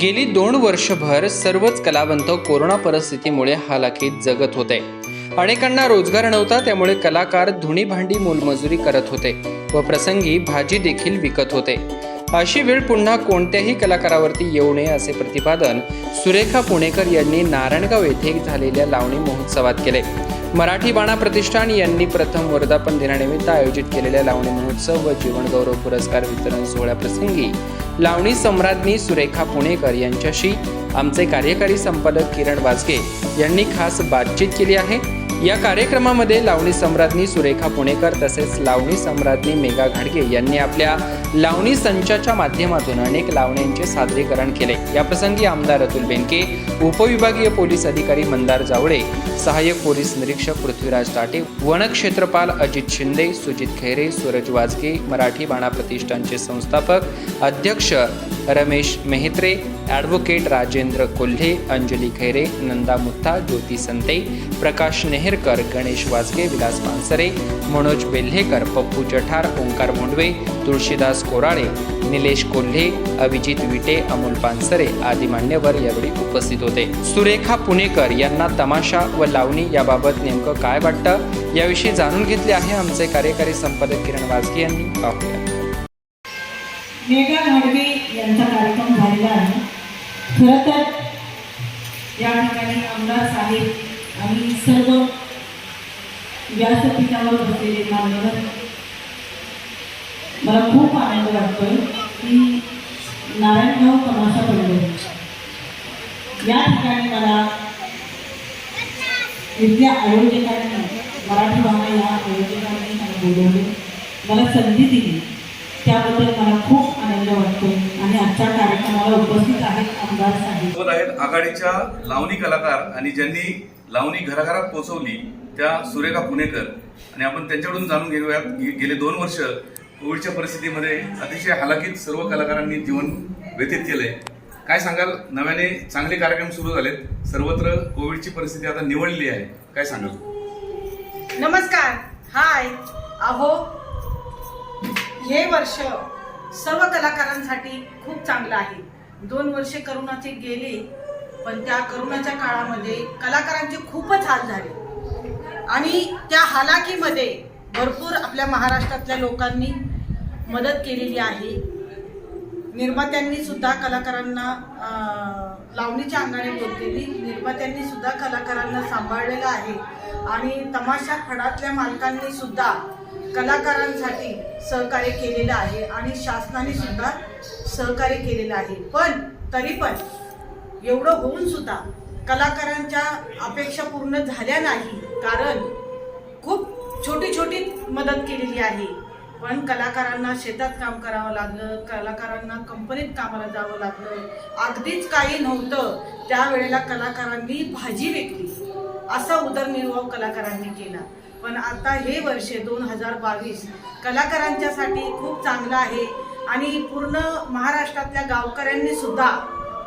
गेली दोन वर्षभर सर्वच कलावंत कोरोना परिस्थितीमुळे हालाकीत जगत होते. अनेकांना रोजगार नव्हता त्यामुळे कलाकार धुणी भांडी मोलमजुरी करत होते व प्रसंगी भाजी देखील विकत होते. अशी वेळ पुन्हा कोणत्याही कलाकारावरती येऊ नये असे प्रतिपादन सुरेखा पुणेकर यांनी नारायणगाव येथे झालेल्या लावणी महोत्सवात केले. मराठी बाणा प्रतिष्ठान यांनी प्रथम वर्धापन दिनानिमित्त आयोजित केलेल्या लावणी महोत्सव व जीवनगौरव पुरस्कार वितरण सोहळ्याप्रसंगी लावणी सम्राज्ञी सुरेखा पुणेकर यांच्याशी आमचे कार्यकारी संपादक किरण वाजगे यांनी खास बातचीत केली आहे. या कार्यक्रमामध्ये लावणी सम्राज्ञी सुरेखा पुणेकर तसेच लावणी सम्राज्ञी मेघा घाडगे यांनी आपल्या लावणी संचाच्या माध्यमातून अनेक लावण्यांचे सादरीकरण केले. याप्रसंगी आमदार अतुल बेनके उपविभागीय पोलीस अधिकारी मंदार जावळे सहाय्यक पोलीस निरीक्षक पृथ्वीराज टाटे वनक्षेत्रपाल अजित शिंदे सुजित खैरे सूरज वाजगे मराठी बाणा प्रतिष्ठानचे संस्थापक अध्यक्ष रमेश मेहत्रे ॲडव्होकेट राजेंद्र कोल्हे अंजली खैरे नंदा मुत्था ज्योती संते प्रकाश नेहरकर गणेश वाजगे विलास पानसरे मनोज बेल्हेकर पप्पू जठार ओंकार मुंडवे तुळशीदास कोराळे निलेश कोल्हे अभिजित विटे अमोल पानसरे आदी मान्यवर यावेळी उपस्थित होते. सुरेखा पुणेकर यांना तमाशा व लावणी याबाबत नेमकं काय वाटतं? याविषयी जाणून घेतले आहे आमचे कार्यकारी संपादक किरण वाजगे यांनी. पाहूया. मेघा यांचा कार्यक्रम झालेला आहे. खरं तर या ठिकाणी आमदार साहेब आणि सर्व व्यासपीठावर बसलेले मान्यवर मला खूप आनंद वाटतोय की नारायणगाव तमाशा पडलो. या ठिकाणी मला इथल्या आयोजकांनी मराठी भाषा या आयोजकांनी मला बोलवले मला संधी दिली. त्याबद्दल मला खूप आनंद वाटतो आणि आजच्या कार्यक्रमाला उपस्थित आहेत आमदार साहेब. आहेत आघाडीच्या लावणी कलाकार आणि ज्यांनी लावणी घराघरात पोहोचवली त्या सुरेखा पुणेकर. आणि आपण त्यांच्याकडून जाणून घेऊयात गेले दोन वर्ष कोविडच्या परिस्थितीमध्ये अतिशय हालाकीत सर्व कलाकारांनी जीवन व्यतीत केलंय. काय सांगाल? नव्याने चांगले कार्यक्रम सुरू झालेत. सर्वत्र कोविडची परिस्थिती आता निवडली आहे. काय सांगाल? नमस्कार. हाय. अहो हे वर्ष सर्व कलाकारांसाठी खूप चांगलं आहे. दोन वर्षे करोनाचे गेले पण त्या करोनाच्या काळामध्ये कलाकारांचे खूपच हाल झाले. आणि त्या हालाकीमध्ये भरपूर आपल्या महाराष्ट्रातल्या लोकांनी मदत केलेली आहे. निर्मात्यांनी सुद्धा कलाकारांना लावणीच्या अंगाने बोललेली निर्मात्यांनी सुद्धा कलाकारांना सांभाळलेलं आहे. आणि तमाशा फडातल्या मालकांनी सुद्धा कलाकारांसाठी सहकार्य केलेलं आहे आणि शासनाने सुद्धा सहकार्य केलेलं आहे. पण तरी पण एवढं होऊन सुद्धा कलाकारांच्या अपेक्षा पूर्ण झाल्या नाही. कारण खूप छोटी छोटी मदत केलेली आहे. पण कलाकारांना शेतात काम करावं लागलं कलाकारांना कंपनीत कामाला जावं लागलं. अगदीच काही नव्हतं. त्यावेळेला कलाकारांनी भाजी विकली. असा उदरनिर्वाह कलाकारांनी केला. पण आता हे वर्ष दोन हजार बावीस कलाकारांच्यासाठी खूप चांगलं आहे. आणि पूर्ण महाराष्ट्रातल्या गावकऱ्यांनी सुद्धा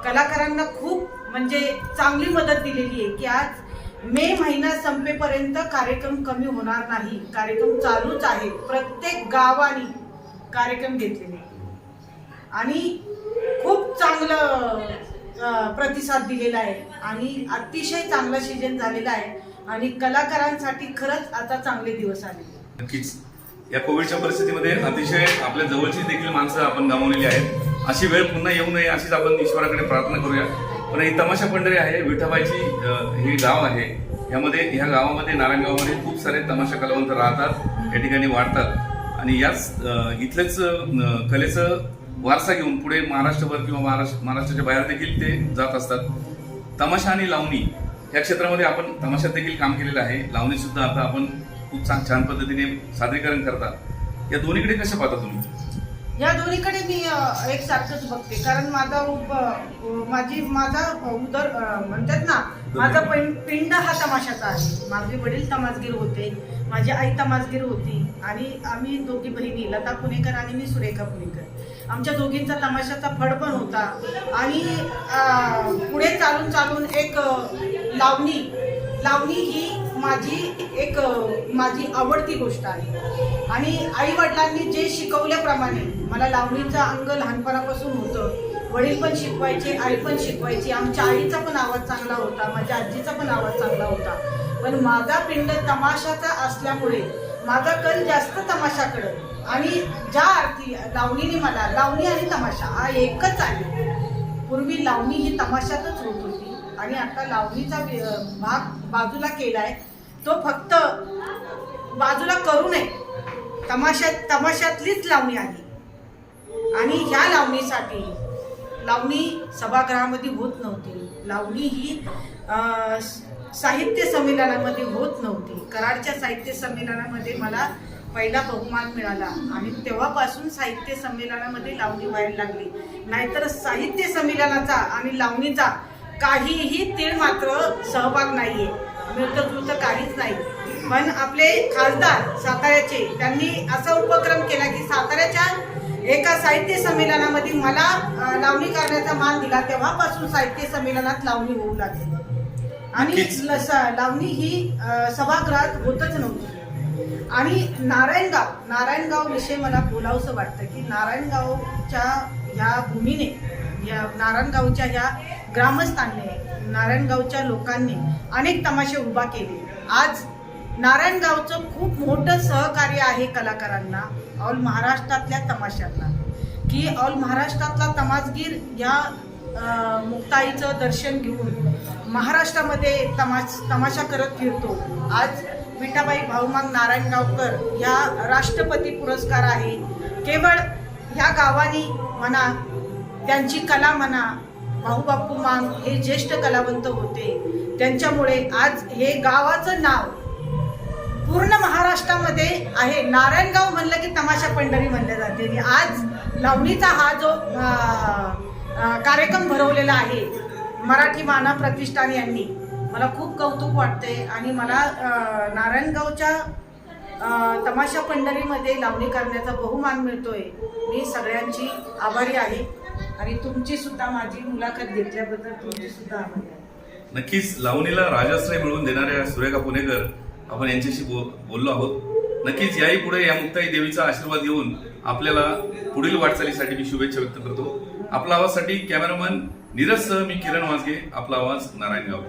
कलाकारांना खूप म्हणजे चांगली मदत दिलेली आहे की आज मे महिना संपेपर्यंत कार्यक्रम कमी होणार नाही. कार्यक्रम चालूच आहे. प्रत्येक गावाने कार्यक्रम घेतलेले. आणि खूप चांगलं प्रतिसाद दिलेला आहे. आणि अतिशय चांगला सीजन झालेला आहे. आणि कलाकारांसाठी खरंच आता चांगले दिवस आले. नक्कीच. या कोविडच्या परिस्थितीमध्ये अतिशय आपल्या जवळची देखील माणसं आपण गमावलेली आहेत. अशी वेळ पुन्हा येऊ नये अशीच आपण ईश्वराकडे प्रार्थना करूया. पण ही तमाशा पंढरी आहे विठाबाईची हे गाव आहे. यामध्ये ह्या गावामध्ये नारायणगावमध्ये खूप सारे तमाशा कलावंत राहतात या ठिकाणी वाढतात. आणि याच इथलंच इथलेच कलेचं वारसा घेऊन पुढे महाराष्ट्रभर किंवा महाराष्ट्र महाराष्ट्राच्या बाहेर देखील ते जात असतात. तमाशा आणि लावणी या क्षेत्रामध्ये आपण तमाशात देखील काम केलेलं आहे. लावणी सुद्धा आता आपण खूप छान छान पद्धतीने सादरीकरण करतात. या दोन्हीकडे कशा पाहता तुम्ही? या दोन्हीकडे मी एक सारखंच बघते. कारण माझा माझी माझा उदर म्हणतात ना माझा पिंड हा तमाशाचा आहे. माझे वडील तमासगीर होते माझी आई तमासगीर होती आणि आम्ही दोघी बहिणी लता पुणेकर आणि मी सुरेखा पुणेकर. आमच्या दोघींचा तमाशाचा फड पण होता आणि पुढे चालून चालून एक लावणी लावणी ही माझी एक माझी आवडती गोष्ट आहे. आणि आई वडिलांनी जे शिकवल्याप्रमाणे मला लावणीचं अंग लहानपणापासून होतं वडील पण शिकवायचे आई पण शिकवायची आमच्या आईचा पण आवाज चांगला होता माझ्या आजीचा पण आवाज चांगला होता. पण माझा पिंड तमाशाचा असल्यामुळे माझा कल जास्त तमाशाकडं. आणि ज्या अर्थी लावणीने मला लावणी आणि तमाशा हा एकच आहे. पूर्वी लावणी ही तमाशातच होतो. आणि आता लावणीचा भाग बाजूला केलाय. तो फक्त बाजूला करू नये. तमाशात तमाशातलीच लावणी आहे. आणि ह्या लावणीसाठी लावणी सभागृहामध्ये होत नव्हती. लावणी ही साहित्य संमेलनामध्ये होत नव्हती. कराडच्या साहित्य संमेलनामध्ये मला पहिला बहुमान मिळाला. आणि तेव्हापासून साहित्य संमेलनामध्ये लावणी व्हायला लागली. नाहीतर साहित्य संमेलनाचा आणि लावणीचा काहीही तीळ मात्र सहभाग नाहीये. मिळतं जुळतं काहीच नाही. पण आपले खासदार साताऱ्याचे त्यांनी असा उपक्रम केला की साताऱ्याच्या एका साहित्य संमेलनामध्ये मला लावणी करण्याचा मान दिला. तेव्हापासून साहित्य संमेलनात लावणी होऊ लागली. आणि लावणी ही सभागृहात होतच नव्हती. आणि नारायणगाव नारायणगाव विषयी मला बोलावंसं वाटतं की नारायणगावच्या ह्या भूमीने या नारायणगावच्या ह्या ग्रामस्थांनी नारायणगावच्या लोकांनी अनेक तमाशे उभा केले. आज नारायणगावचं खूप मोठं सहकार्य आहे कलाकारांना ऑल महाराष्ट्रातल्या तमाशांना. की ऑल महाराष्ट्रातला तमासगीर या मुक्ताईचं दर्शन घेऊन महाराष्ट्रामध्ये तमाश तमाशा करत फिरतो. आज विठाबाई भाऊमाग नारायणगावकर ह्या राष्ट्रपती पुरस्कार आहे. केवळ ह्या गावानी म्हणा त्यांची कला म्हणा भाऊबापू मांग हे ज्येष्ठ कलावंत होते. त्यांच्यामुळे आज हे गावाचं नाव पूर्ण महाराष्ट्रामध्ये आहे. नारायणगाव म्हणलं की तमाशा पंढरी म्हणलं जाते. आणि आज लावणीचा हा जो कार्यक्रम भरवलेला आहे मराठी माना प्रतिष्ठान यांनी मला खूप कौतुक वाटते आणि मला नारायणगावच्या तमाशा पंढरीमध्ये लावणी करण्याचा बहुमान मिळतोय. मी सगळ्यांची आभारी आहे. आणि तुमची सुद्धा माझी मुलाखत घेतल्याबद्दल तुमची सुद्धा नक्कीच लावणीला राजाश्रय मिळवून देणाऱ्या सुरेखा पुणेकर आपण यांच्याशी बो बोललो आहोत. नक्कीच याही पुढे या मुक्ताई देवीचा आशीर्वाद घेऊन आपल्याला पुढील वाटचालीसाठी मी शुभेच्छा व्यक्त करतो. आपला आवाजसाठी कॅमेरामन नीरज सह मी किरण वाजगे आपला आवाज नारायणगाव.